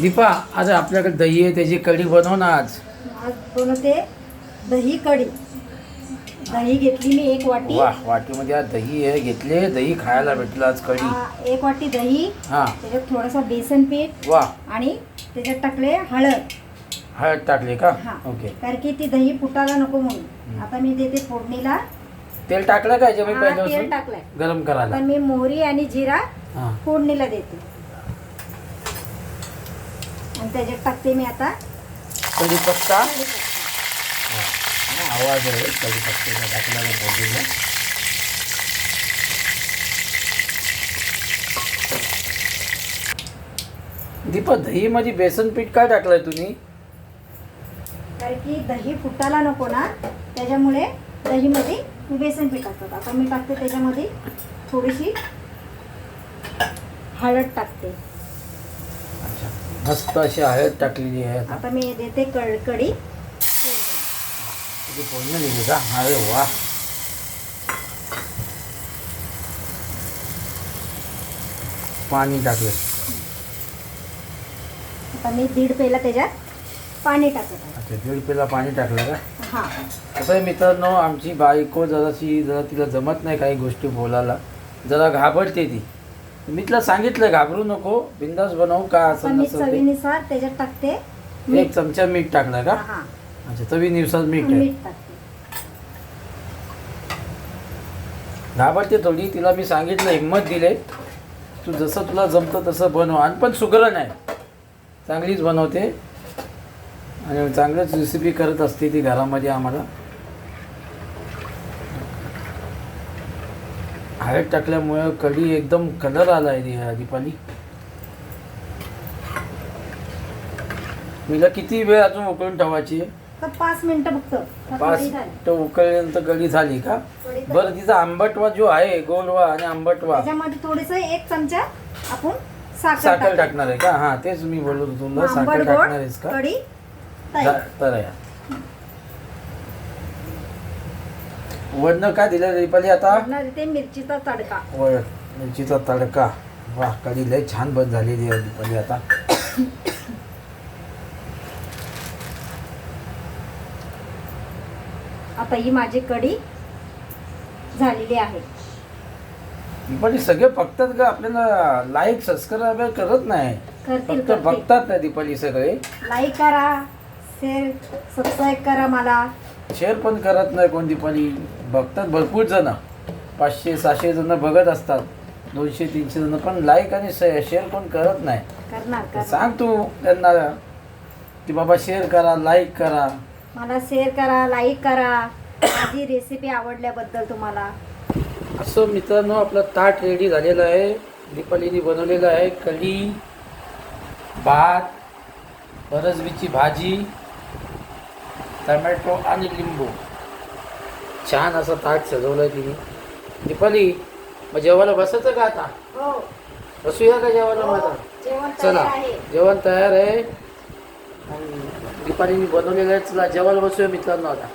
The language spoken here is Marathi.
दीपा आज आपल्याकडे दही आहे त्याची कढी बनव ना आज. आज बनवते दही कढी. दही घेतली मी एक वाटी. वा वाटीमध्ये आज दही आहे घेतले दही खायला भेटलं आज कढी. आ, एक वाटी दही हा. त्याच्यात थोडासा बेसन पीठ वा आणि त्याच्यात टाकले हळद. हळद टाकली का? हा. ओके. कारण की ती दही फुटायला नको म्हणून. आता मी देते फोडणीला. तेल टाकलं का हा, तेल पहिल्यापासून टाकलंय. गरम करायला. आता मी मोहरी आणि जिरा हा. फोडणीला देते. आणि त्याच्यात टाकते मी आता कढीपत्ता. हा, आवाज आहे कढीपत्त्याचा टाकला फोडणीला दीपा दहीमध्ये बेसन पीठ काय टाकलंय तुम्ही? कारण की दही फुटायला नको ना त्याच्यामुळे दहीमध्ये मी बेसन पीठ टाकतात आता मी टाकते त्याच्यामध्ये थोडीशी हळद टाकते. मस्त अशी हळद टाकलेली आहे आता आता मी देते कळ कढी. तुझी फोडणी दिली का? अरे वा. पाणी टाकलं. आता मी दीड पेला त्याच्यात पाणी टाकत आहे अच्छा दीड पेला पाणी टाकलं का? हां. कसं आहे मित्रांनो आमची बायको जराशी जरा तिला जमत नाही काही गोष्टी बोलायला. जरा घाबरते ती. मी तिला सांगितलं घाबरू नको बिंदास बनवू का असं मी नसं ते. चवीनुसार त्याच्यात टाकते. एक मीठ चमचा मीठ टाकलं का? हां अच्छा मीठ आहे मीठ टाकते. घाबरते थोडी तिला मी सांगितलं हिंमत दिले. तू जसं तुला जमतं तसं बनव. आणि पण सुगरण आहे चांगलीच बनवते. आणि चांगलंच रेसिपी करत असते ती घरामध्ये आम्हाला. हळद टाकल्यामुळे कढी एकदम कलर आला आहे दीपाली मीला किती वेळ अजून उकळून ठेवायची? तर पाच मिनिटं फक्त पाच. मिनिटं उकळल्यानंतर कढी झाली का. बरं तिचा आंबटवा जो आहे गोलवा आणि आंबटवा त्याच्यामध्ये थोडस एक चमचा आपण साखर साखर टाकू. टाकणार आहे का हा तेच मी बोलत होतो तुला साखर आंबट टाकणार आहेस का कढी तयार. जा- तर या वडनं काय दिलं दीपाली आता? देते मिरचीचा तडका. वड मिरचीचा तडका. वा कढी लय छान बंद झालेली आहे दीपाली आता. आता ही माझी कढी झालेली आहे. दीपाली सगळे बघतात का आपल्याला लाईक सबस्क्राईब करत नाही. करतील फक्त करतील. बघतात ना दीपाली सगळे. लाईक करा शेअर सबस्क्राईब करा मला. शेअर पण करत नाही कोण दीपाली बघतात भरपूर जण. पाचशे सहाशे जण बघत असतात. दोनशे तीनशे जण पण लाईक आणि शेअर कोण करत नाही. करणार तर करणार. सांग तू त्यांना की बाबा शेअर करा लाईक करा. मला शेअर करा लाईक करा. माझी रेसिपी आवडल्याबद्दल तुम्हाला. असं मित्रांनो आपलं ताट रेडी झालेलं आहे. दीपालीने बनवलेलं आहे कढी भात बरजबीची भाजी. टमॅटो आणि लिंबू. छान असं ताट सजवलं आहे तिने. दीपाली मग जेवायला बसायचं का आता? हो. बसूया का जेवायला आता? जेवण चला तयार आहे. जेवण तयार आहे. आणि दीपालीने बनवलेलं आहे. चला जेवायला बसूया मित्रांनो आता.